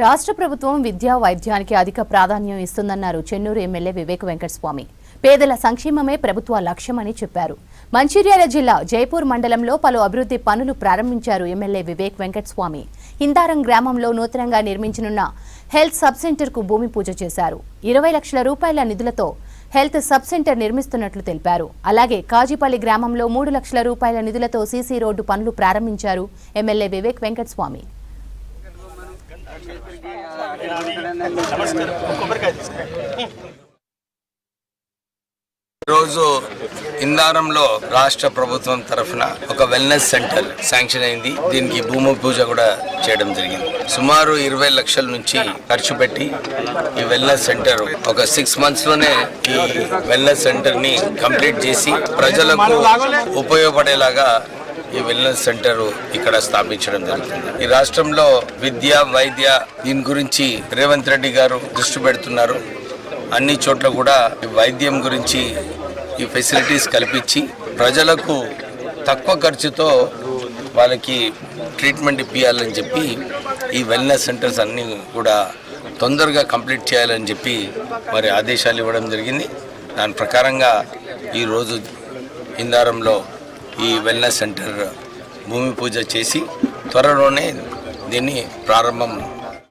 రాష్ట్ర ప్రభుత్వం విద్యా వైద్యానికి అధిక ప్రాధాన్యం ఇస్తుందన్నారు చెన్నూరు ఎమ్మెల్యే వివేక్ వెంకటస్వామి. పేదల సంక్షేమమే ప్రభుత్వ లక్ష్యమని చెప్పారు. మంచిర్యాల జిల్లా జైపూర్ మండలంలో పలు అభివృద్ధి పనులు ప్రారంభించారు ఎమ్మెల్యే వివేక్ వెంకటస్వామి. హిందారం గ్రామంలో నూతనంగా నిర్మించనున్న హెల్త్ సబ్ సెంటర్కు భూమి పూజ చేశారు. ఇరవై లక్షల రూపాయల నిధులతో హెల్త్ సబ్ సెంటర్ నిర్మిస్తున్నట్లు తెలిపారు. అలాగే కాజీపల్లి గ్రామంలో మూడు లక్షల రూపాయల నిధులతో సీసీ రోడ్డు పనులు ప్రారంభించారు ఎమ్మెల్యే వివేక్ వెంకటస్వామి. ఈరోజు ఇందారంలో రాష్ట్ర ప్రభుత్వం తరఫున ఒక వెల్నెస్ సెంటర్ శాంక్షన్ అయింది. దీనికి భూమి పూజ కూడా చేయడం జరిగింది. సుమారు ఇరవై లక్షల నుంచి ఖర్చు పెట్టి ఈ వెల్నెస్ సెంటర్ ఒక సిక్స్ మంత్స్లోనే ఈ వెల్నెస్ సెంటర్ని కంప్లీట్ చేసి ప్రజలకు ఉపయోగపడేలాగా ఈ వెల్నెస్ సెంటర్ ఇక్కడ స్థాపించడం జరుగుతుంది. ఈ రాష్ట్రంలో విద్య వైద్య దీని గురించి రేవంత్ రెడ్డి గారు దృష్టి పెడుతున్నారు. అన్ని చోట్ల కూడా ఈ వైద్యం గురించి ఈ ఫెసిలిటీస్ కల్పించి ప్రజలకు తక్కువ ఖర్చుతో వాళ్ళకి ట్రీట్మెంట్ ఇప్పించాలని చెప్పి ఈ వెల్నెస్ సెంటర్స్ అన్నీ కూడా తొందరగా కంప్లీట్ చేయాలని చెప్పి మరి ఆదేశాలు ఇవ్వడం జరిగింది. దాని ప్రకారంగా ఈరోజు ఇందారంలో ఈ వెల్నెస్ సెంటర్ భూమి పూజ చేసి త్వరలోనే దీన్ని ప్రారంభం